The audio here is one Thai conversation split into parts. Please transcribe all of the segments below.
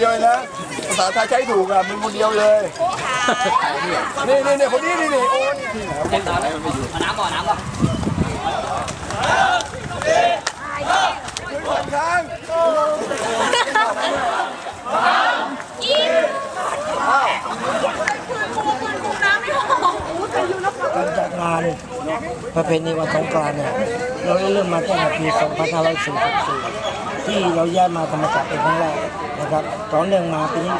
ดียวเลยนะภาษาไทยใช้ถูกอะมึงคนเดียวเลยนี่นี่นี่คนนี้นี่นี่โอ้นี่ที่ไหนเจ็บตาแล้วเอาน้ำก่อนน้ำก่อนคนข้างการจัดงานประเพณีวันสงกรานต์เนี่ยเราได้เริ่มมาตั้งแต่ปี 2544 ที่เราย้ายมาธรรมศาสตร์เป็นครั้งแรกนะครับตอนเนื่องมาปีน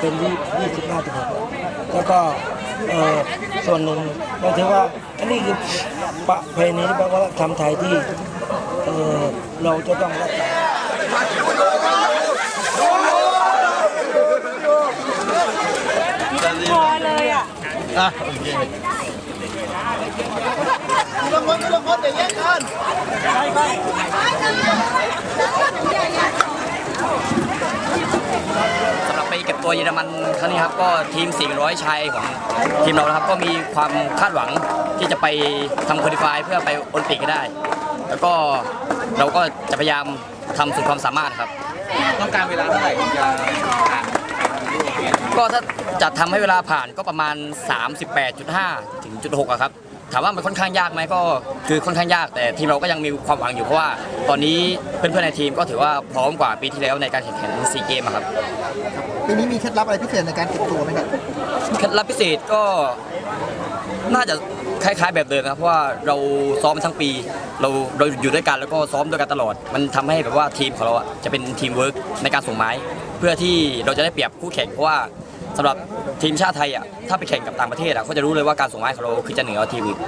เป็นยี่สิบห้าสิบหกแล้วก็ส่วนหนึ่งเราถือว่าอันนี้คือประเพณีที่แปลว่าทำไทยที่เราจะต้องรักษาพอเลยอะอะโอเคทีละคนทีละคนเดี๋ยวแยกกันไปไปำหรับไปเก็บ ตัวเยอรมันครั้งนี้ครับก็ทีม 400 ชายของทีมเรานะครับ ก็มีความคาดหวังที่จะไปทำคุริฟายเพื่อไปโอลิมปิกให้ได้ แล้วก็เราก็จะพยายามทำสุดความสามารถครับ ต้องการเวลาเท่าไหร่ถึงจะผ่านก็ถ้าจะทำให้เวลาผ่านก็ประมาณ 38.5 ถึงจุด6อะครับ ถามว่ามันค่อนข้างยากไหมก็คือค่อนข้างยากแต่ทีมเราก็ยังมีความหวังอยู่เพราะว่าตอนนี้เพื่อนๆในทีมก็ถือว่าพร้อมกว่าปีที่แล้วในการแข่งขันซีเกมอะครับปีนี้มีเคล็ดลับอะไรพิเศษในการเก็บตัวไหมครับเคล็ดลับพิเศษก็น่าจะคล้าย ๆ แบบเดิมนะครับเพราะว่าเราซ้อมมาทั้งปี เราเราอยู่ด้วยกันแล้วก็ซ้อมด้วยกันตลอด มันทำให้แบบว่าทีมของเราอะจะเป็นทีมเวิร์กในการส่งไม้ เพื่อที่เราจะได้เปรียบคู่แข่งเพราะว่า สำหรับทีมชาติไทยอะถ้าไปแข่งกับต่างประเทศอะเขาจะรู้เลยว่าการส่งไม้ของเราคือจะเหนือทีมอื่น